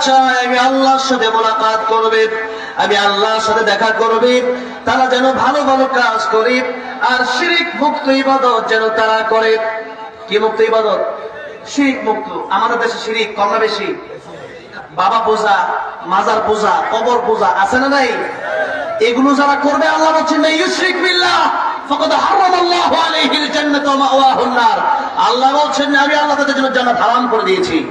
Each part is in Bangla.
চায়, আমি আল্লাহর সাথে মোলাকাত করবে, আমি আল্লাহর সাথে দেখা করবে, তারা যেন ভালো ভালো কাজ করে, আর শিরিক মুক্ত ইবাদত যেন তারা করে। কি মুক্ত ইবাদত? শিরিক মুক্ত। আমাদের দেশে শিরিক কম না বেশি? বাবা পূজা, মাজার পূজা, কবর পূজা, আছে না নাই? এগুলো যারা করবে, আল্লাহ বলছেন না ইউশরিক বিল্লাহ, ফাকাদ হারামাল্লাহু আলাইহিল জান্নাত ওয়া মাওয়াহুন নার। আল্লাহ বলছেন, আমি আল্লাহ তাদের জন্য জান্নাত হারাম করে দিয়েছি।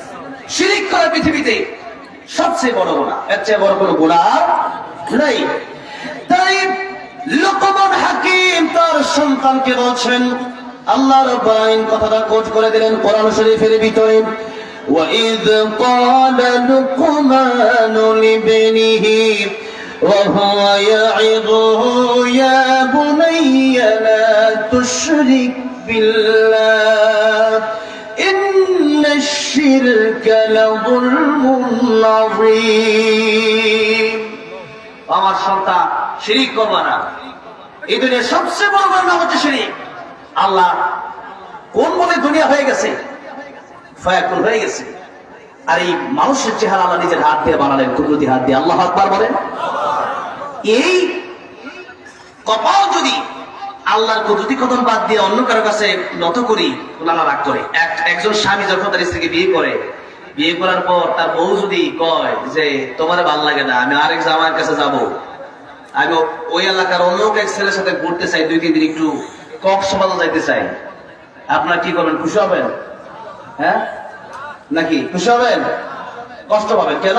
শিরিক করা পৃথিবীতে সবচেয়ে বড় গুণা এর চেয়ে বড় কোনো গুণা আর নাই তাই লোকমান হাকিম তার সন্তানকে বলছেন আল্লাহ রাব্বুল আলামিন কথাটা কোট করে দিলেন কোরআন শরীফের ভিতরে وإذ قال لقمان لابنه وهو يعظه يا بني لا تشرك بالله إن الشرك لظلم عظيم আমার সন্তান শিরিক করবা না এই দুনিয়ার সবচেয়ে বড় বড় নাম হচ্ছে শিরিক আল্লাহ কোন বলে দুনিয়া হয়ে গেছে ফয়াকুল হয়ে গেছে আর এই মানুষের চেহারা আল্লাহ নিজের হাত দিয়ে বানালেন কুদরতি হাত দিয়ে আল্লাহ আকবার বলেন এই কপাল যদি আল্লাহর কুদরতি কদম বাদ দিয়ে অন্য কারও কাছে নত করি ওনারা রাগ করে। একজন স্বামী যখন তার স্ত্রীকে বিয়ে করে, বিয়ে করার পর তার বউ যদি কয় যে, তোমার ভালো লাগে না, আমি আরেক জামার কাছে যাব। আমি ওই এলাকার অন্য এক ছেলের সাথে ঘুরতে চাই, দুই, তিন দিন একটু কক্সবাজার যাইতে চাই। আপনারা কি করবেন? খুশি হবেন? হ্যাঁ? নাকি? খুশি হবেন? কষ্ট পাবেন। কেন?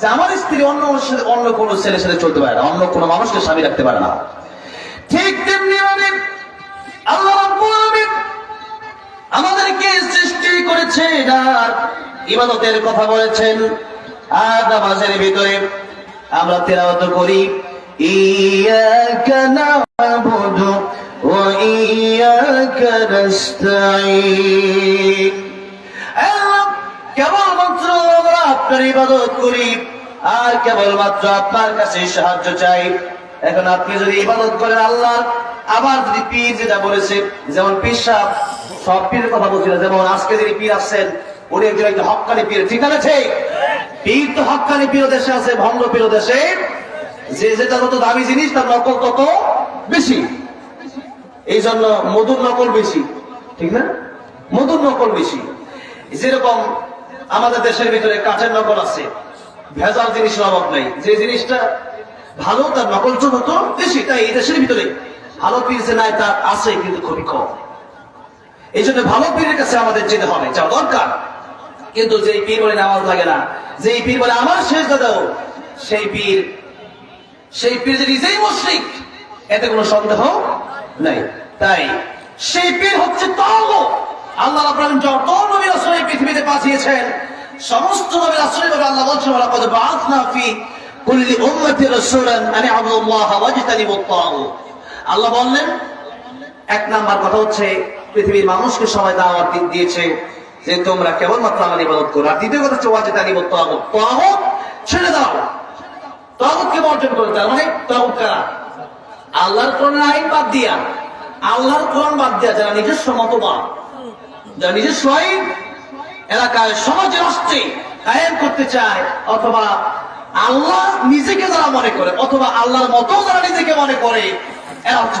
যে আমার স্ত্রী অন্য অন্য কোনো ছেলের সাথে চলতে পারে না, অন্য কোনো মানুষকে স্বামী রাখতে পারে না। ঠিক তেমনি ভাবে আল্লাহ আমাদেরকে সৃষ্টি করেছে আর ইবাদতের কথা বলেছেন। আর নামাজের ভিতরে আমরা তেলাওয়াত করি কেবলমাত্র আমরা আপনার ইবাদত করি, আর কেবলমাত্র আপনার কাছে সাহায্য চাই। এখন আপনি যদি ইবাদত করেন আল্লাহ আবার যদি পীর যেটা বলেছে, যেমন পীর সাহেব, সব পীরের কথা বলছিল যেমন আজকে যিনি পীর আসছেন, উনি একজন একজন হকানি পীর, ঠিক আছে পীর তো হকানি পীর দেশে আছে, ভণ্ড পীর দেশে। যে যেটা যত দামি জিনিস, তার নকল তত বেশি। এই জন্য মধুর নকল বেশি, ঠিক না? মধুর নকল বেশি। যেরকম আমাদের দেশের ভিতরে কাঠের নকল আছে, ভেজাল জিনিসের অভাব নেই। যে জিনিসটা ভালো তার নকল যত বেশি তাই এই দেশের ভিতরে ভালো পীর যে নাই তার আছে কিন্তু খুবই কম। এই জন্য ভালো পীরের কাছে আমাদের যেতে হবে যা দরকার। কিন্তু যেই পীর বলে নামাজ লাগে না, যেই পীর বলে আমার শেষ দাদাও সেই পীর সেই পীর যে নিজেই মুশরিক, এতে কোনো সন্দেহ নাই। তাই সেই পীর হচ্ছে তগ আল্লাহ আলামিন যত নবী রাসূল এই পৃথিবীতে পাঠিয়েছেন, সমস্ত নবী রাসূলের ব্যাপারে আল্লাহ বলছেন বাআথনা ফি কুল্লি উম্মতি রাসূলান আন তাগুত। আল্লাহ বললেন, এক নাম্বার কথা হচ্ছে, পৃথিবীর মানুষকে সবাই দাওয়াত দিয়েছে যে তোমরা কেবলমাত্র আমার ইবাদত করো। আর দ্বিতীয় কথা হচ্ছে ওয়াজতানিবুত তাগুত। তাগুত ছেড়ে দাও। তাগুতকে বর্জন করে? তার মানে তাগুত আল্লাহর কোরআন আইন বাদ দিয়া। আল্লাহর কোরআন বাদ দিয়া যারা নিজস্ব মতবাদ, যারা নিজস্ব আইন, এলাকায় সমাজে রাষ্ট্রে কায়েম করতে চায়, অথবা আল্লাহ নিজেকে যারা মনে করে, অথবা আল্লাহর মতো যারা নিজেকে মনে করে এরা হচ্ছে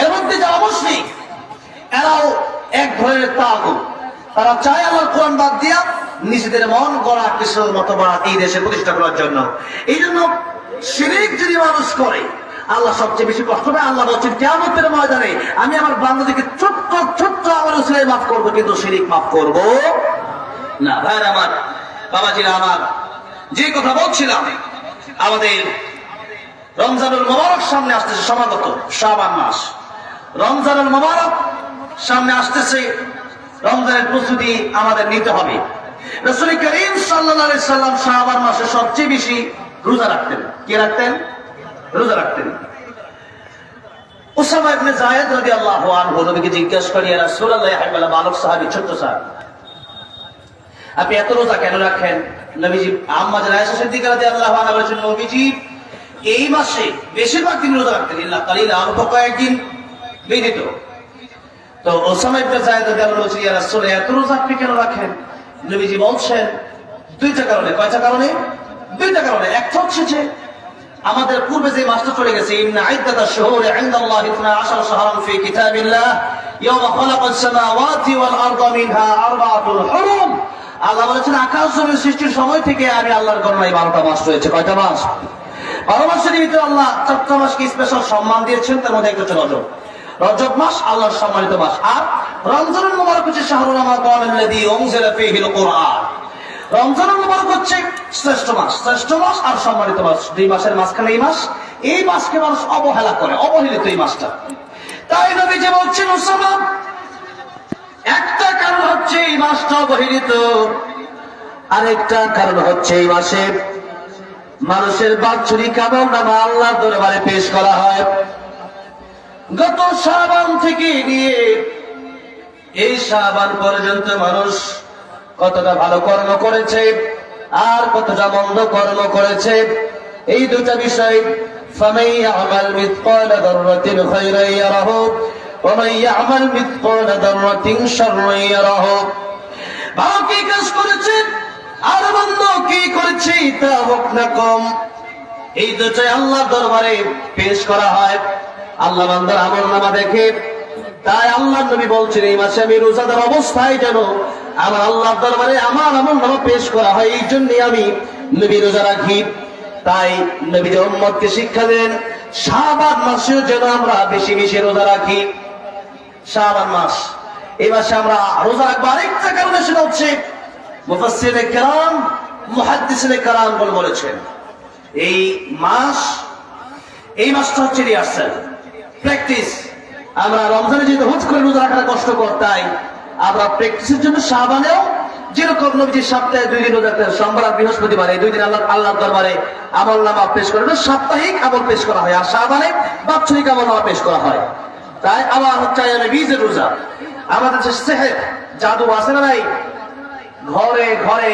এর মধ্যে যারা মুসলিম এরাও এক ধরনের তাগুত তারা চায় আল্লাহর কোরআন বাদ দিয়া নিজেদের মন গড়া কিছু মতবাদ এই দেশে প্রতিষ্ঠা করার জন্য। এই জন্য শিরিক যদি মানুষ করে, আল্লাহ সবচেয়ে বেশি কষ্ট পায়। আল্লাহ বলছেন কেমতের ময়দানে আমি আমার বান্ধবীকে ছোট্ট ছোট্ট আমার উসিলায় মাফ করব, কিন্তু শিরিক মাফ করব না। ভাইয়ের আমার, বাবাজিরা আমার যে কথা বলছিলাম, আমাদের রমজানুল মোবারক সামনে আসতেছে সমাগত শাবান মাস। রমজানুল মোবারক সামনে আসতেছে, রমজানের প্রস্তুতি আমাদের নিতে হবে। করিম আলাইহি সাল্লাম মাসে সবচেয়ে বেশি রোজা রাখতেন। কি রাখতেন? রোজা রাখতেন। উসামা ইবনে যায়েদ রাদিয়াল্লাহু আনহু নবীকে জিজ্ঞেস করি ইয়া রাসূলুল্লাহ হাবিবাল্লাহ, বালক সাহাবী, ছোট্ট সাহাবী আপনি এত রোজা কেন রাখেন? নবীজি আম্মা নবীজি, এই মাসে বেশিরভাগ দিন রোজা রাখতেন। ইল্লা কালিলা অল্প কয়েকদিন ব্যতীত। তো ওসামা ইবনে রাদিয়াল্লাহু আনহু রাসূল, এত রোজা আপনি কেন রাখেন? নবীজি বলছেন, দুইটা কারণে। কয়টা কারণে? দুইটা কারণে। একটা হচ্ছে যে, আমাদের পূর্বে যে মাসটা চলে গেছে, ইন্না ইদ্দাতা শুহুরি ইনদাল্লাহি 12 শাহরান ফি কিতাবিল্লাহ খালাকাস সামাওয়াতি ওয়াল আরদা মিনহা আরবাআতুল হুরুম। আল্লাহ বলেছেন, আকাশ জমিন সৃষ্টির সময় থেকে আমি আল্লাহর গণনায় বারোটা মাস রয়েছে। কয়টা মাস? বারো মাসের ভিতরে আল্লাহ চারটা মাসকে স্পেশাল সম্মান দিয়েছেন, তার মধ্যে একটা হচ্ছে রজব। মাস, আল্লাহর সম্মানিত মাস। আর রমজানুল মুবারক হচ্ছে শাহরুল কোরআন। রমজানুল মুবারক হচ্ছে শ্রেষ্ঠ মাস। শ্রেষ্ঠ মাস আর সম্মানিত মাস। দুই মাসের মাঝখানে এই মাস, এই মাসকে মানুষ অবহেলা করে, অবহেলিত এই মাসটা। তাই নবী যে বলছেন ওসামা একটা কারণ হচ্ছে এই মাসটা অবহেলিত। আরেকটা কারণ হচ্ছে এই মাসে মানুষের বাৎসরিক আমল নামা আল্লাহ দরবারে পেশ করা হয়। গত সাবান থেকে নিয়ে এই সাবান পর্যন্ত মানুষ কতটা ভালো কর্ম করেছে আর কতটা মন্দ কর্ম করেছে, এই দুটা বিষয় ফামাই আমাল মিসকাল দাররাতিন খায়রান ইয়ারাহু ومن يعمل مثقال ذرة شرا يره ভালো কি কাজ করেছে আর মন্দ কি করেছে তা হোক না কম এই দুটাই আল্লাহ দরবারে পেশ করা হয় আল্লাহ বান্দার আমল নামা দেখে তাই আল্লাহ নবী বলছেন এই মাসে আমি রোজাদার অবস্থায় যেন আমার আল্লাহ দরবারে আমার আমল নামা পেশ করা হয় এই জন্যই আমি নবী রোজা রাখি তাই নবী যে উম্মতকে শিক্ষা দেন শাবান মাসেও যেন আমরা বেশি বেশি রোজা রাখি শাবান মাস। এই মাসে আমরা রোজা রাখব আরেকটা কারণে সেটা হচ্ছে মুফাসসিরে কেরাম, মুহাদ্দিসিনে কেরাম বলে বলেছেন। এই মাস, এই মাসটা হচ্ছে রিহার্সাল প্র্যাকটিস আমরা রমজানে যেহেতু হুট করে রোজা রাখাটা কষ্টকর, তাই আমরা প্র্যাকটিসের জন্য শাবানেও যেরকম নবীজি সপ্তাহে দুই দিন রোজা সোমবার আর বৃহস্পতিবার, এই দুই দিন আল্লাহ আল্লাহ দরবারে আমল নামা পেশ করে সাপ্তাহিক আমল পেশ করা হয়, আর শাবানে বাৎসরিক আমল নামা পেশ করা হয়। তাই আবার হচ্ছে বীজের রোজা। আমাদের সেহের জাদু আছে না নাই? ঘরে ঘরে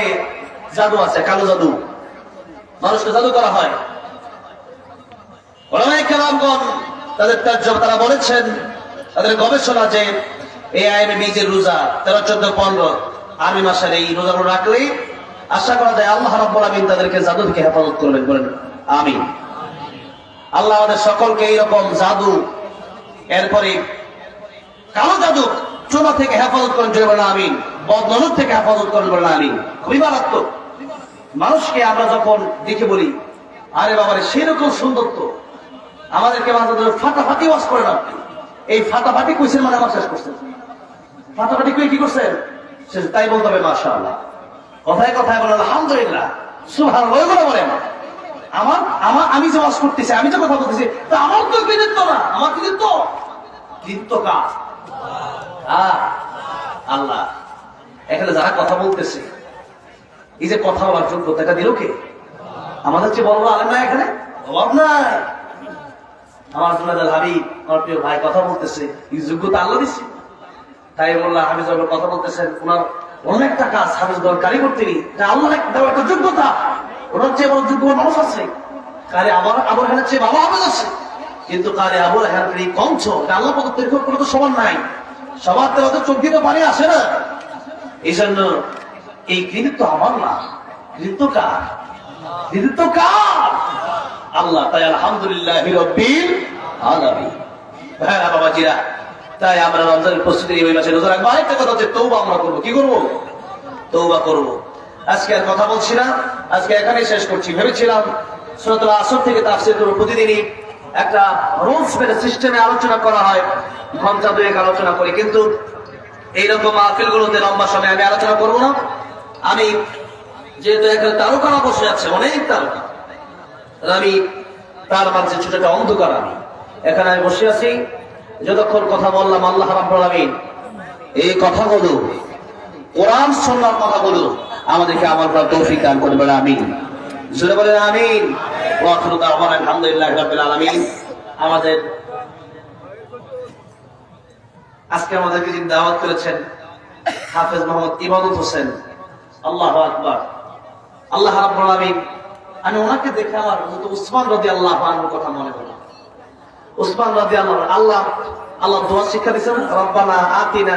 জাদু আছে, কালো জাদু। মানুষকে জাদু করা হয়। তাদের তাজ্জব তারা বলেছেন, তাদের গবেষণা যে এই আইনে বীজের রোজা, তেরো, চোদ্দ, পনেরো আর্মি মাসের এই রোজাগুলো রাখলেই আশা করা যায় আল্লাহ রাব্বুল আমিন তাদেরকে জাদু থেকে হেফাজত করবেন। বলেন, আমিন। আল্লাহ আমাদের সকলকে এইরকম জাদু এরপরে কালো জাদু চোমা থেকে হেফাজত করেন জয় বলেন আমিন। বদনজর থেকে হেফাজত করেন বলেন আমিন। খুবই মারাত্মক। মানুষকে আমরা যখন দেখে বলি, আরে বাবারে, সেরকম সুন্দর তো আমাদেরকে মাঝে ফাটাফাটি ওয়াজ করেন আপনি। এই ফাটাফাটি কুইসের মানে আমার শেষ করছেন? ফাটাফাটি কুই কি করছেন? তাই বলতে হবে মাসা আল্লাহ কথায় কথায় বলেন, আলহামদুলিল্লাহ। সুহান বলেন আমার আমার, আমি যে ওয়াজ করতেছি, আমি যে কথা বলতেছি, তা আমার তো কৃতিত্ব না, আমার কৃতিত্ব কৃতিত্ব কার আল্লাহ। এখানে যারা কথা বলতেছে, এই যে কথা বলার যোগ্যতা এটা দিল কে? আমাদের চেয়ে বড় আলেম নাই এখানে? অভাব নাই। আমার জুনাদ হাবিব আমার প্রিয় ভাই কথা বলতেছে, এই যোগ্যতা আল্লাহ দিচ্ছে তাই মোল্লা হাফিজ কথা বলতেছেন, ওনার অনেকটা কাজ হাফিজ দল কারিগর তিনি এটা আল্লাহ এক- একটা যোগ্যতা। ওনার চেয়ে বড় যোগ্য মানুষ আছে। কারে আবার, আবুল হেনের চেয়ে ভালো হাফিজ আছে। কিন্তু কারে আবুল হেনের এই কঞ্চ আল্লাহ পদ পরীক্ষা কোনো তো সমান নাই। সবার তো চোখ দিয়ে তো পানি আসে না। এই জন্য এই কৃতিত্ব আমার না। কৃতিত্ব কার? কৃতিত্ব কার? আল্লাহ, তাই আলহামদুলিল্লাহ রব্বিল আলামিন। হ্যাঁ বাবাজিরা, তাই আমরা রমজানের প্রস্তুতি ওই মাসে রোজা রাখব। আরেকটা কথা হচ্ছে তৌবা আমরা করব। কি করব? তৌবা করব। আজকে আর কথা বলছি না। আজকে এখানেই শেষ করছি। ভেবেছিলাম সুরতুল আসর থেকে তাফসির করব। প্রতিদিনই একটা রুলস মেনে সিস্টেমে আলোচনা করা হয়। ঘণ্টা দুয়েক আলোচনা করি। কিন্তু এইরকম মাহফিল গুলোতে লম্বা সময় আমি আলোচনা করব না। আমি যেহেতু একটা তারকারা বসে আছে, অনেক তারকা। আমি তার মাঝে ছোট একটা অন্ধকার আমি। এখানে আমি বসে আছি। যতক্ষণ কথা বললাম, আল্লাহ রাব্বুল আলামিন এই কথাগুলো, কোরআন সুন্নাহর কথাগুলো আমাদেরকে আমল করার তৌফিক দান করবে আমিন। জোরে বলেন আমিন। আলহামদুলিল্লাহি রাব্বিল আমাদের আজকে আমাদেরকে যিনি দাওয়াত করেছেন হাফেজ মোহাম্মদ ইবাদত হোসেন। আল্লাহ আকবার। আল্লাহ রাব্বুল আলামিন আমি ওনাকে দেখে আমার হযরত উসমান রাদিয়াল্লাহু আনহুর কথা মনে করলাম উসমান রাদিয়াল্লাহু আনহু, আল্লাহ আল্লাহ দোয়া শিক্ষা দিয়েছেন রব্বানা আতিনা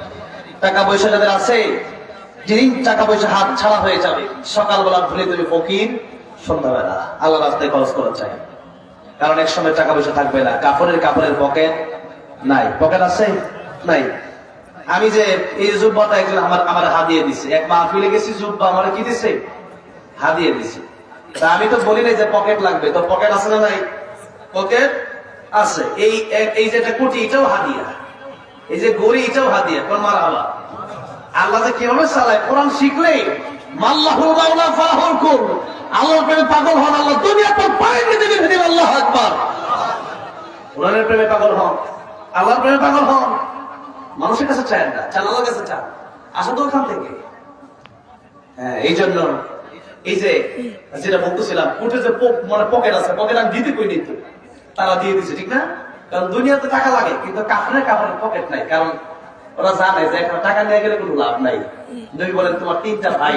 টাকা পয়সা যাদের আছে, যেদিন টাকা পয়সা হাত ছাড়া হয়ে যাবে, সকালবেলা ভুলে তুমি ফকির, সন্ধ্যাবেলা আল্লাহ রাস্তায় খরচ করা চাই। কারণ এক সময় টাকা পয়সা থাকবে না। কাপড়ের কাপড়ের পকেট নাই। পকেট আছে? নাই। আমি যে এই জুব্বাটা একজন আমার আমার হাদিয়ে দিছে। এক মাহফিলে গেছি, জুব্বা আমার কি দিছে? হাদিয়ে দিছে। তা আমি তো বলি নাই যে পকেট লাগবে। তো পকেট আছে না নাই? পকেট আছে। এই, এই- যে একটা কুটি, এটাও হাদিয়া এই যে গড়ি, এটাও হাদিয়া, কোন মার আল্লাহ আল্লাহ যে কীভাবে চালায়, কোরআন শিখলে আল্লাহর পাগল পায় আল্লাহ পাগল প্রেমে পাগল মানুষের কাছে না তো হ্যাঁ এই জন্য এই যে, যেটা বলতেছিলাম যে মানে পকেট আছে পকেট আমি দিতে কই নিত তারা দিয়ে দিছে, ঠিক না? কারণ দুনিয়াতে টাকা লাগে, কিন্তু কাপড়ের কাপড়ের পকেট নাই, কারণ ওরা জানে যে এখানে টাকা নিয়ে গেলে কোনো লাভ নাই। নবী বলেন, তোমার তিনটা ভাই,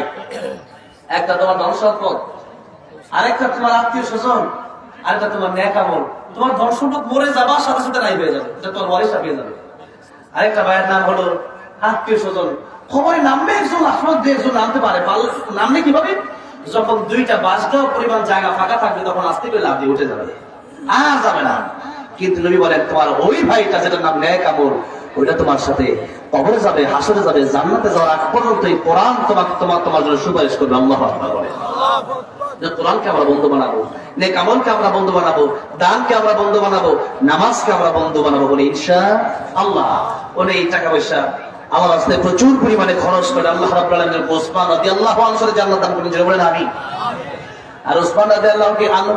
একটা তোমার ধন সম্পদ, আরেকটা তোমার আত্মীয় স্বজন, আরেকটা তোমার ন্যাকামল তোমার ধন সম্পদ মরে যাবার সাথে সাথে নাই হয়ে যাবে, এটা তোমার ওয়ারিশ পেয়ে যাবে। আরেকটা ভাইয়ের নাম হলো আত্মীয় স্বজন। খবরে নামবে একজন আসমান দিয়ে একজন নামতে পারে নামলে কীভাবে? যখন দুইটা বাস দেওয়া পরিমাণ জায়গা ফাঁকা থাকবে, তখন আস্তে করে লাভ দিয়ে উঠে যাবে। আর যাবে না। কিন্তু নবী বলেন, তোমার ওই ভাইটা যেটার নাম ন্যায় কামড় ওইটা তোমার সাথে কবরে যাবে, হাসরে যাবে, জান্নাতে যাওয়ার আগ পর্যন্ত এই কোরআন তোমাকে তোমার তোমার জন্য সুপারিশ করবে, আল্লাহ যে কোরআনকে আমরা বন্ধু বানাবো আমরা বন্ধু বানাবো, দানকে আমরা বন্ধু বানাবো, নামাজকে আমরা বন্ধু বানাবো বলে ইনশা আল্লাহ। ওনে এই টাকা পয়সা আমার প্রচুর পরিমাণে খরচ করে আল্লাহ রাব্বুল আলামিনের ওসমান রাদিয়াল্লাহু আনহু জান্নাত দান করেন যেটা বলেন আমি আর ওসমান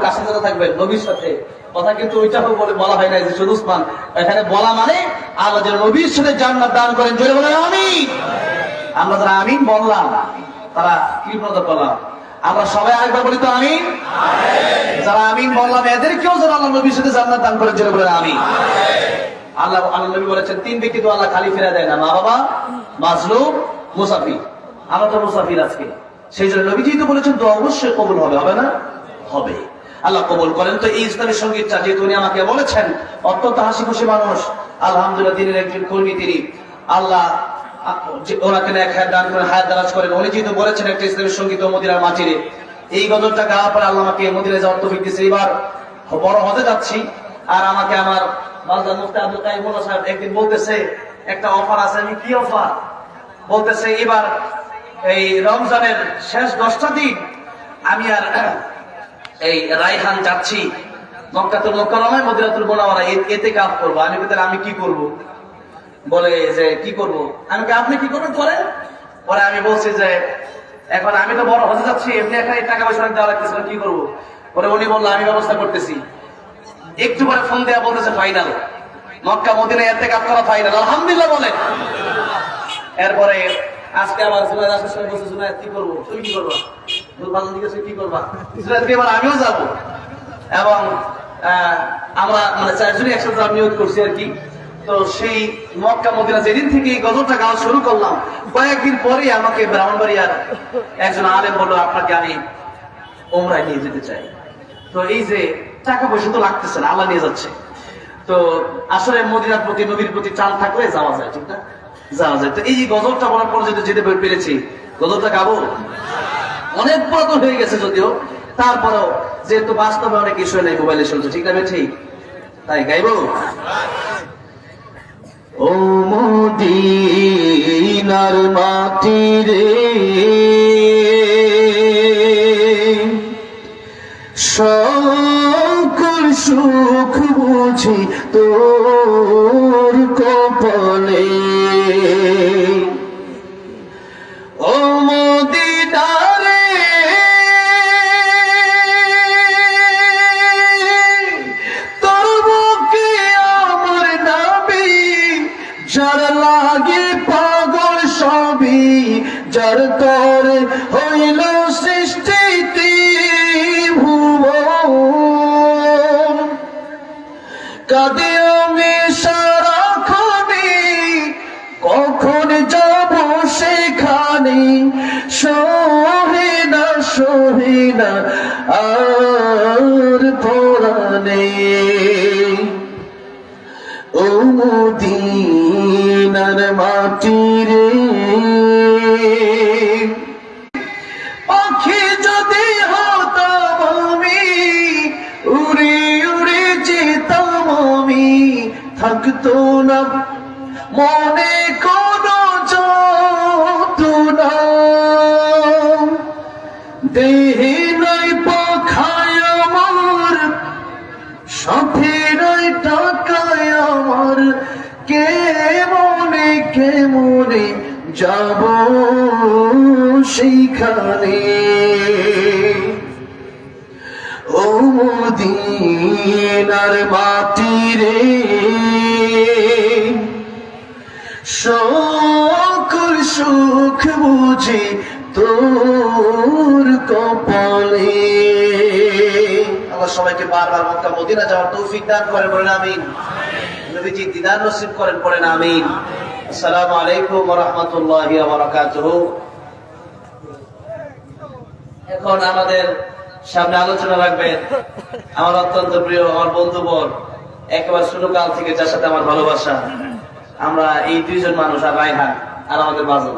কাছে থাকবেন, নবীর সাথে কথা কিন্তু ওইটা বলে বলা হয় না যে শুধু উসমান। এখানে বলা মানে আল্লাহ যেন নবীর সাথে জান্নাত দান করেন। জোরে বলেন আমি আমরা যারা আমিন বললাম তারা কি মতো করলাম? আমরা সবাই আরেকবার বলি তো আমিন? যারা আমিন বললাম এদেরকেও যেন আল্লাহ নবীর সাথে জান্নাত দান করেন। জোরে বলেন আমি আল্লাহ আল্লাহ নবী বলেছেন তিন ব্যক্তি তো আল্লাহ খালি ফেরা দেয় না। মা বাবা মাজলুম মুসাফির। আমরা তো মুসাফির আজকে। সেই জন্য নবীজি তো বলেছেন তো অবশ্যই কবুল হবে হবে না? হবে। আল্লাহ কবুল করেন। তো এই ইসলামী সঙ্গীতটা যেহেতু উনি আমাকে বলেছেন, অত্যন্ত হাসি খুশি মানুষ। আলহামদুলিল্লাহ, দিনের একজন কর্মী তিনি আল্লাহ যে- ওনাকে এক হায়াত দান করেন হায়াত দারাজ করেন। উনি যেহেতু বলেছেন একটা ইসলামী সংগীত মদিনার মাটিরে। এই গজলটা গাওয়ার পরে আল্লাহ আমাকে মদিনায় যাওয়ার তৌফিক দিয়েছে। এবার বড় হতে যাচ্ছি। আর আমাকে আমার বালদার মুফতি আব্দুল কাইম মোল্লা সাহেব একদিন বলতেছে, একটা অফার আছে, আমি কি অফার? বলতেছে, এবার এই রমজানের শেষ দশটা দিন আমি আর এই রায়হান যাচ্ছি। মক্কাতুল মোকাররমায়, মদিনাতুল মুনাওয়ারা এতে কাজ করব। আমি বলতে আমি কি করব? বলে যে, কি করব? আমি কি আপনি কি করবেন? করেন পরে আমি বলছি যে, এখন আমি তো বড় হতে যাচ্ছি, এমনি এখানে টাকা পয়সা দেওয়া লাগতেছে, কি করব? পরে উনি বলল, আমি ব্যবস্থা করতেছি। একটু পরে ফোন দেওয়া বলতেছে ফাইনাল মক্কা মদিনা এতে কাজ করা ফাইনাল আলহামদুলিল্লাহ বলে এরপরে আজকে আবার জুনাইদ আসার সময় বলছে জুনাইদ কি করব? তুমি কি করবা? আমিও যাব। এবং আমরা মানে চারজনই একসাথে নিয়োগ করছি আর কি। তো সেই মক্কা মদিনা যেদিন থেকে এই গজলটা গাওয়া শুরু করলাম, কয়েকদিন পরে আমাকে ব্রাহ্মণবাড়িয়ার একজন আলেম বলল, আপনাকে আমি ওমরায় নিয়ে যেতে চাই। তো এই যে টাকা পয়সা তো লাগতেছে না, আল্লাহ নিয়ে যাচ্ছে। তো আসলে মদিনার প্রতি, নবীর প্রতি টান থাকলে যাওয়া যায়, ঠিক না? যাওয়া যায়। তো এই যে গজলটা বলার পর যেটা যেতে পেরেছি গজলটা গাবো? অনেক পুরাতন হয়ে গেছে যদিও। তারপরেও যেহেতু বাস্তবে অনেক ইস্যু নেই মোবাইলে শুনছে। ঠিক আছে, ঠিক? তাই গাইব? ও মোদিনার মাটি রে, সকল সুখ বুঝি তোর কপালে। আর পরানে ও মদিনার মাটি রে পাখি যদি হতাম আমি, উড়ে উড়ে যেতাম আমি, থাকতো না মনে সাথে টাকায় আমার। কে মনে কে মনে যাব সেইখানে? ও মদিনার মাটি রে, সকল সুখ বুঝে তোর কপালে। সবাইকে বারবার মক্কা মদিনা যাওয়ার তৌফিক দান করেন বলেন আমিন। নবীজি দিদার নসিব করেন পড়েন আমিন। আসসালামু আলাইকুম ওয়া রাহমাতুল্লাহি ওয়া বারাকাতুহু। এখন আমাদের সামনে আলোচনা রাখবেন আমার অত্যন্ত প্রিয় আমার বন্ধু বোন একেবারে শুরু কাল থেকে যার সাথে আমার ভালোবাসা। আমরা এই দুইজন মানুষ আর রায়হান আর আমাদের বাজল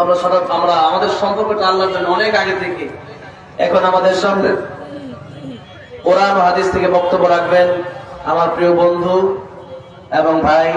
আমরা সদা আমরা আমাদের সম্পর্কটা আল্লাহর জন্য অনেক আগে থেকে। এখন আমাদের সামনে কোরআন হাদিস থেকে বক্তব্য রাখবেন। আমার প্রিয় বন্ধু এবং ভাই